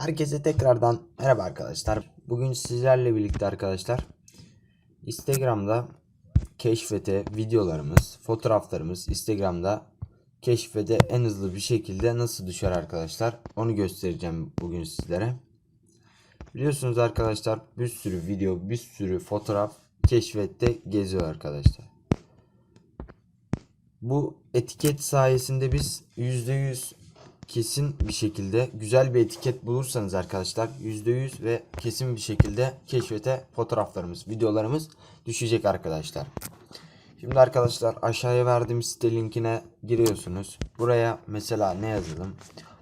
Herkese tekrardan merhaba arkadaşlar. Bugün sizlerle birlikte arkadaşlar Instagram'da keşfete videolarımız, fotoğraflarımız Instagram'da keşfete en hızlı bir şekilde nasıl düşer arkadaşlar onu göstereceğim bugün sizlere. Biliyorsunuz arkadaşlar bir sürü video, bir sürü fotoğraf keşfette geziyor arkadaşlar. Bu etiket sayesinde biz %100 kesin bir şekilde güzel bir etiket bulursanız arkadaşlar %100 ve kesin bir şekilde keşfete fotoğraflarımız, videolarımız düşecek arkadaşlar. Şimdi arkadaşlar aşağıya verdiğim site linkine giriyorsunuz. Buraya mesela ne yazalım?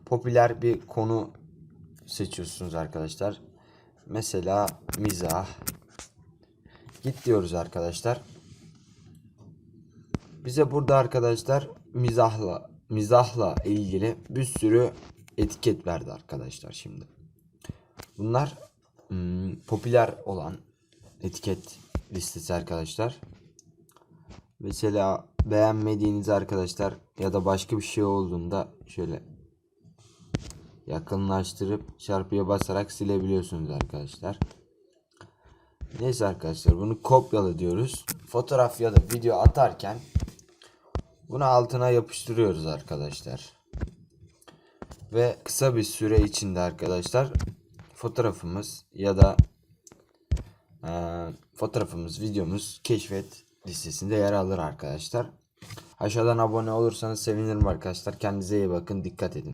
Popüler bir konu seçiyorsunuz arkadaşlar. Mesela mizah. Git diyoruz arkadaşlar. Bize burada arkadaşlar mizahla mizahla ilgili bir sürü etiket verdi arkadaşlar şimdi. Bunlar hmm, popüler olan etiket listesi arkadaşlar. Mesela beğenmediğiniz arkadaşlar ya da başka bir şey olduğunda şöyle yakınlaştırıp çarpıya basarak silebiliyorsunuz arkadaşlar. Neyse arkadaşlar bunu kopyala diyoruz. Fotoğraf ya da video atarken bunu altına yapıştırıyoruz arkadaşlar. Ve kısa bir süre içinde arkadaşlar fotoğrafımız ya da eee, fotoğrafımız, videomuz keşfet listesinde yer alır arkadaşlar. Aşağıdan abone olursanız sevinirim arkadaşlar. Kendinize iyi bakın. Dikkat edin.